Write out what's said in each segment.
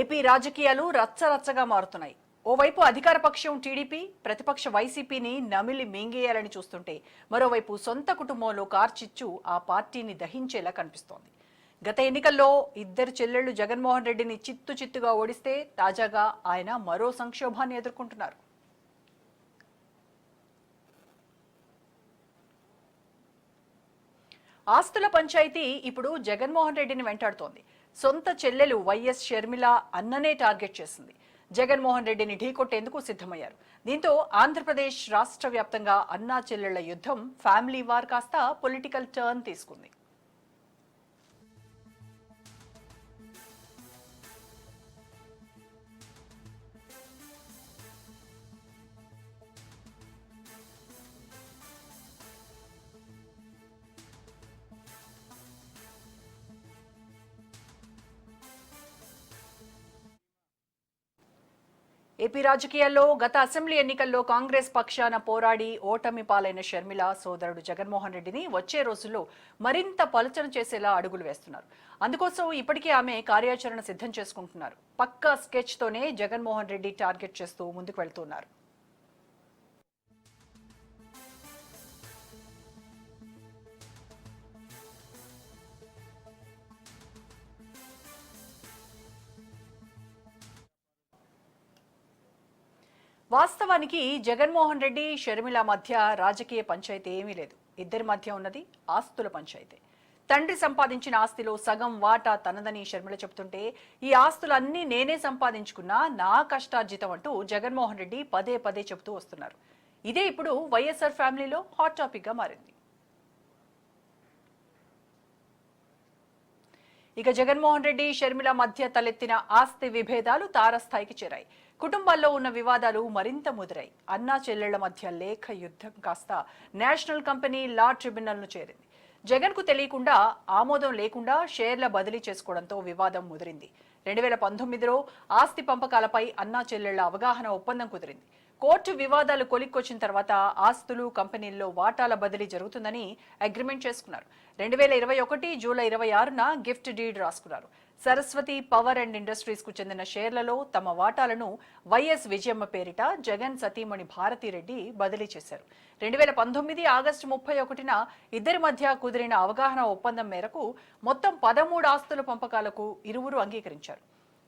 AP రాజకీయాలు రచ్చరచ్చగా మారుతున్నాయి. ఓవైపు అధికార పక్షం టీడీపీ ప్రతిపక్ష వైసీపీని నమిలి మింగేయాలని చూస్తుంటే మరోవైపు సొంత కుటుంబంలో కార్చిచ్చు ఆ పార్టీని దహించేలా కనిపిస్తోంది. గత ఎన్నికల్లో ఇద్దరు చెల్లెళ్ళు జగన్మోహన్ రెడ్డిని చిత్తు చిత్తుగా ఓడిస్తే తాజాగా ఆయన మరో సంక్షోభాన్ని ఎదుర్కొంటున్నారు. ఆస్తుల పంచాయతీ ఇప్పుడు జగన్మోహన్ రెడ్డిని వెంటాడుతోంది. సొంత చెల్లెలు వైఎస్ షర్మిల అన్ననే టార్గెట్ చేసింది. జగన్మోహన్ రెడ్డిని ఢీకొట్టేందుకు సిద్ధమయ్యారు. దీంతో ఆంధ్రప్రదేశ్ రాష్ట్ర వ్యాప్తంగా అన్నా చెల్లెళ్ళ యుద్ధం ఫ్యామిలీ వార్ కాస్త పొలిటికల్ టర్న్ తీసుకుంది. ఏపీ రాజకీయాల్లో గత అసెంబ్లీ ఎన్నికల్లో కాంగ్రెస్ పక్షాన పోరాడి ఓటమి పాలైన షర్మిల సోదరుడు జగన్మోహన్ రెడ్డిని వచ్చే రోజుల్లో మరింత పలుచన చేసేలా అడుగులు వేస్తున్నారు. అందుకోసం ఇప్పటికే ఆమె కార్యాచరణ సిద్ధం చేసుకుంటున్నారు. పక్కా స్కెచ్తోనే జగన్మోహన్ రెడ్డి టార్గెట్ చేస్తూ ముందుకు వెళ్తున్నారు. వాస్తవానికి జగన్మోహన్ రెడ్డి షర్మిల మధ్య రాజకీయ పంచాయతీ ఏమీ లేదు. ఇద్దరి మధ్య ఉన్నది ఆస్తుల పంచాయతీ. తండ్రి సంపాదించిన ఆస్తిలో సగం వాటా తనదని షర్మిల చెబుతుంటే ఈ ఆస్తులన్నీ నేనే సంపాదించుకున్నా నా కష్టార్జితం అంటూ జగన్మోహన్ రెడ్డి పదే పదే చెబుతూ వస్తున్నారు. ఇదే ఇప్పుడు వైఎస్ఆర్ ఫ్యామిలీలో హాట్ టాపిక్గా మారింది. ఇక జగన్మోహన్ రెడ్డి షర్మిల మధ్య తలెత్తిన ఆస్తి విభేదాలు తారస్థాయికి చేరాయి. కుటుంబాల్లో ఉన్న వివాదాలు మరింత ముదిరాయి. అన్నా చెల్లెళ్ళ మధ్య లేఖ యుద్ధం కాస్త నేషనల్ కంపెనీ లా ట్రిబ్యునల్ను చేరింది. జగన్కు తెలియకుండా ఆమోదం లేకుండా షేర్ల బదిలీ చేసుకోవడంతో వివాదం ముదిరింది. రెండు వేల పంతొమ్మిదిలో ఆస్తి పంపకాలపై అన్నా చెల్లెళ్ళ అవగాహన ఒప్పందం కుదిరింది. కోర్టు వివాదాలు కొలిక్కొచ్చిన తర్వాత ఆస్తులు కంపెనీల్లో వాటాల బదిలీ జరుగుతుందని అగ్రిమెంట్ చేసుకున్నారు. రెండు వేల ఇరవై ఒకటి జూలై ఇరవై ఆరున గిఫ్ట్ డీడ్ రాసుకున్నారు. సరస్వతి పవర్ అండ్ ఇండస్ట్రీస్కు చెందిన షేర్లలో తమ వాటాలను వైఎస్ విజయమ్మ పేరిట జగన్ సతీమణి భారతిరెడ్డి బదిలీ చేశారు. రెండు వేల పంతొమ్మిది ఆగస్టు ముప్పై ఒకటిన ఇద్దరి మధ్య కుదిరిన అవగాహన ఒప్పందం మేరకు మొత్తం పదమూడు ఆస్తుల పంపకాలకు ఇరువురు అంగీకరించారు.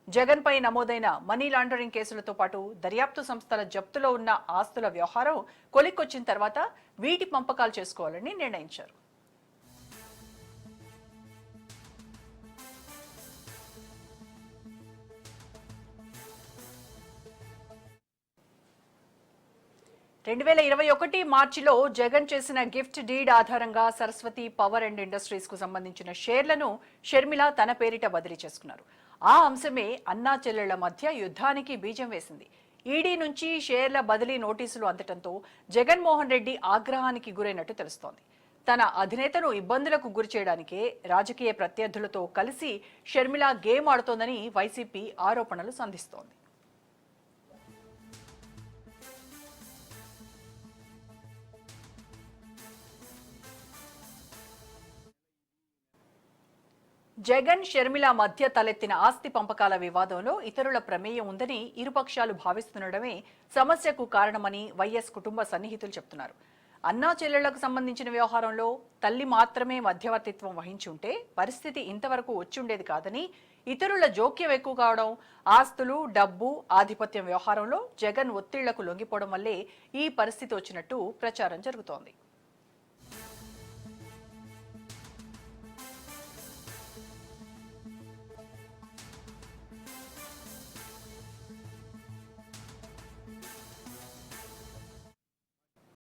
జగన్ పై నమోదైన మనీ లాండరింగ్ కేసులతో పాటు దర్యాప్తు సంస్థల జప్తులో ఉన్న ఆస్తుల వ్యవహారం కొలిక్కొచ్చిన తర్వాత వీటి పంపకాలు చేసుకోవాలని నిర్ణయించారు. రెండు వేల ఇరవై ఒకటి మార్చిలో జగన్ చేసిన గిఫ్ట్ డీడ్ ఆధారంగా సరస్వతి పవర్ అండ్ ఇండస్ట్రీస్కు సంబంధించిన షేర్లను షర్మిల తన పేరిట బదిలీ చేసుకున్నారు. ఆ అంశమే అన్నా చెల్లెళ్ళ మధ్య యుద్ధానికి బీజం వేసింది. ఈడీ నుంచి షేర్ల బదిలీ నోటీసులు అందటంతో జగన్మోహన్ రెడ్డి ఆగ్రహానికి గురైనట్టు తెలుస్తోంది. తన అధినేతను ఇబ్బందులకు గురి చేయడానికే రాజకీయ ప్రత్యర్థులతో కలిసి షర్మిల గేమ్ ఆడుతోందని వైసీపీ ఆరోపణలు సంధిస్తోంది. జగన్ షర్మిల మధ్య తలెత్తిన ఆస్తి పంపకాల వివాదంలో ఇతరుల ప్రమేయం ఉందని ఇరుపక్షాలు భావిస్తుండడమే సమస్యకు కారణమని వైఎస్ కుటుంబ సన్నిహితులు చెప్తున్నారు. అన్నా చెల్లెళ్ళకు సంబంధించిన వ్యవహారంలో తల్లి మాత్రమే మధ్యవర్తిత్వం వహించి ఉంటే పరిస్థితి ఇంతవరకు వచ్చుండేది కాదని ఇతరుల జోక్యం ఎక్కువ కావడం ఆస్తులు డబ్బు ఆధిపత్యం వ్యవహారంలో జగన్ ఒత్తిళ్ళకు లొంగిపోవడం వల్లే ఈ పరిస్థితి వచ్చినట్టు ప్రచారం జరుగుతోంది.